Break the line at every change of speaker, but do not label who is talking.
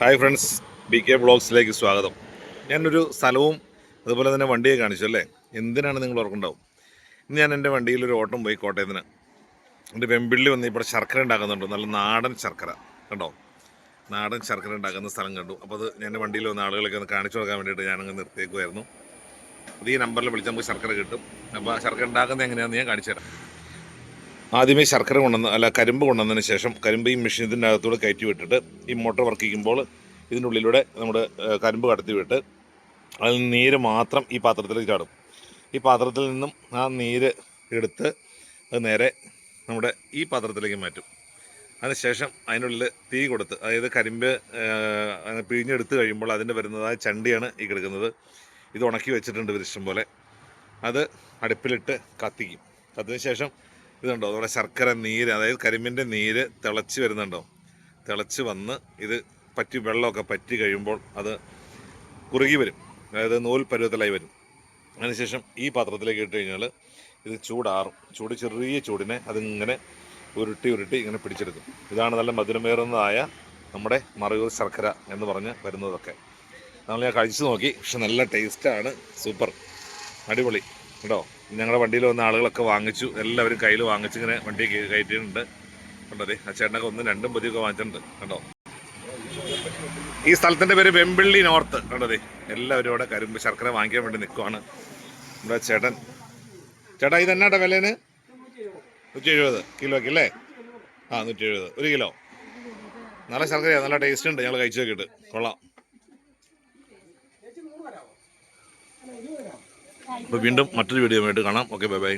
Hi friends B K ബ്ലോഗ്സിലേക്ക് സ്വാഗതം. ഞാനൊരു സ്ഥലവും അതുപോലെ തന്നെ വണ്ടിയെ കാണിച്ചു അല്ലേ? എന്തിനാണ് നിങ്ങൾ ഓർക്കുണ്ടാവും ഇന്ന് ഞാൻ എന്റെ വണ്ടിയിൽ ഒരു ഓട്ടം പോയി കോട്ടയത്തിന്. എന്റെ വെമ്പിള്ളി വന്ന് ഇവിടെ ശർക്കര ഉണ്ടാക്കുന്നുണ്ട്. നല്ല നാടൻ ശർക്കര കണ്ടോ? നാടൻ ശർക്കര ഉണ്ടാക്കുന്ന സ്ഥലം കണ്ടു. അപ്പോൾ അത് ഞാൻ എന്റെ വണ്ടിയിൽ വന്ന ആളുകളൊക്കെ ഒന്ന് കാണിച്ചു കൊടുക്കാൻ വേണ്ടിയിട്ട് ഞാനങ്ങ് നിർത്തിയേക്കുമായിരുന്നു അത് ഈ നമ്പറിൽ വിളിച്ചാൽ നമുക്ക് ശർക്കര കിട്ടും. അപ്പോൾ ആ ശർക്കര ഉണ്ടാക്കുന്നത് എങ്ങനെയാണെന്ന് ഞാൻ കാണിച്ചു തരാം. ആദ്യമേ ശർക്കര കൊണ്ടുവന്ന് അല്ല കരിമ്പ് കൊണ്ടുവന്നതിന് ശേഷം കരിമ്പ് ഈ മെഷീനത്തിന്റെ അകത്തൂടെ കയറ്റി വിട്ടിട്ട് ഈ മോട്ടർ വർക്ക് ചെയ്യുമ്പോൾ ഇതിന്റെ ഉള്ളിലൂടെ നമ്മുടെ കരിമ്പ് കടത്തി വിട്ട് അതിൽ നീര് മാത്രം ഈ പാത്രത്തിലേക്ക് ചാടും. ഈ പാത്രത്തിൽ നിന്നും ആ നീര് എടുത്ത് അത് നേരെ നമ്മുടെ ഈ പാത്രത്തിലേക്ക് മാറ്റും. അതിനുശേഷം അതിനുള്ളിൽ തീ കൊടുത്ത് അതായത് കരിമ്പ് പിഴിഞ്ഞെടുത്ത് കഴിയുമ്പോൾ അതിന്റെ വരുന്നതായ ചണ്ടിയാണ് ഈ കിടക്കുന്നത്. ഇത് ഉണക്കി വെച്ചിട്ടുണ്ട് ഇഷ്ടം പോലെ. അത് അടുപ്പിലിട്ട് കത്തിക്കും. ശേഷം ഇതുണ്ടോ? നമ്മുടെ ശർക്കര നീര് അതായത് കരിമ്പിന്റെ നീര് തിളച്ച് വരുന്നുണ്ടോ? തിളച്ച് വന്ന് ഇത് പറ്റി വെള്ളമൊക്കെ പറ്റി കഴിയുമ്പോൾ അത് കുറുകി വരും. അതായത് നൂൽ പരുവത്തിലായി വരും. അതിനുശേഷം ഈ പാത്രത്തിലേക്ക് ഇട്ട് കഴിഞ്ഞാൽ ഇത് ചൂടാറും. ചൂട് ചെറിയ ചൂടിനെ അതിങ്ങനെ ഉരുട്ടി ഉരുട്ടി ഇങ്ങനെ പിടിച്ചെടുക്കും. ഇതാണ് നല്ല മധുരമേറുന്നതായ നമ്മുടെ മറയൂർ ശർക്കര എന്ന് പറഞ്ഞ് വരുന്നതൊക്കെ. നമ്മൾ ഞാൻ കഴിച്ചു നോക്കി. പക്ഷെ നല്ല ടേസ്റ്റാണ് സൂപ്പർ. അടിപൊളി. കേട്ടോ ഞങ്ങളുടെ വണ്ടിയിൽ വന്ന ആളുകളൊക്കെ വാങ്ങിച്ചു. എല്ലാവരും കയ്യിൽ വാങ്ങിച്ചു ഇങ്ങനെ വണ്ടി കയ- കയറ്റിയിട്ടുണ്ട്. കണ്ടോ ദേ, ആ ചേട്ടനൊക്കെ ഒന്നും രണ്ടും പൊതിയൊക്കെ വാങ്ങിച്ചിട്ടുണ്ട്. കണ്ടോ? ഈ സ്ഥലത്തിന്റെ പേര് വെമ്പിള്ളി നോർത്ത്. കണ്ടോ ദേ, എല്ലാവരും ഇവിടെ കരിമ്പ് ശർക്കര വാങ്ങിക്കാൻ വേണ്ടി നിൽക്കുവാണ് നമ്മുടെ ചേട്ടൻ. ചേട്ടാ ഇത് എന്നാട്ടെ വിലേന് നൂറ്റി എഴുപത് കിലോയ്ക്ക് അല്ലേ? ആ നൂറ്റി എഴുപത് ഒരു കിലോ. നല്ല ശർക്കരയാണ് നല്ല ടേസ്റ്റ് ഉണ്ട്. ഞങ്ങൾ കഴിച്ചു നോക്കിയിട്ട്. കൊള്ളാം. അപ്പോൾ വീണ്ടും മറ്റൊരു വീഡിയോ ആയിട്ട് കാണാം. Okay bye bye.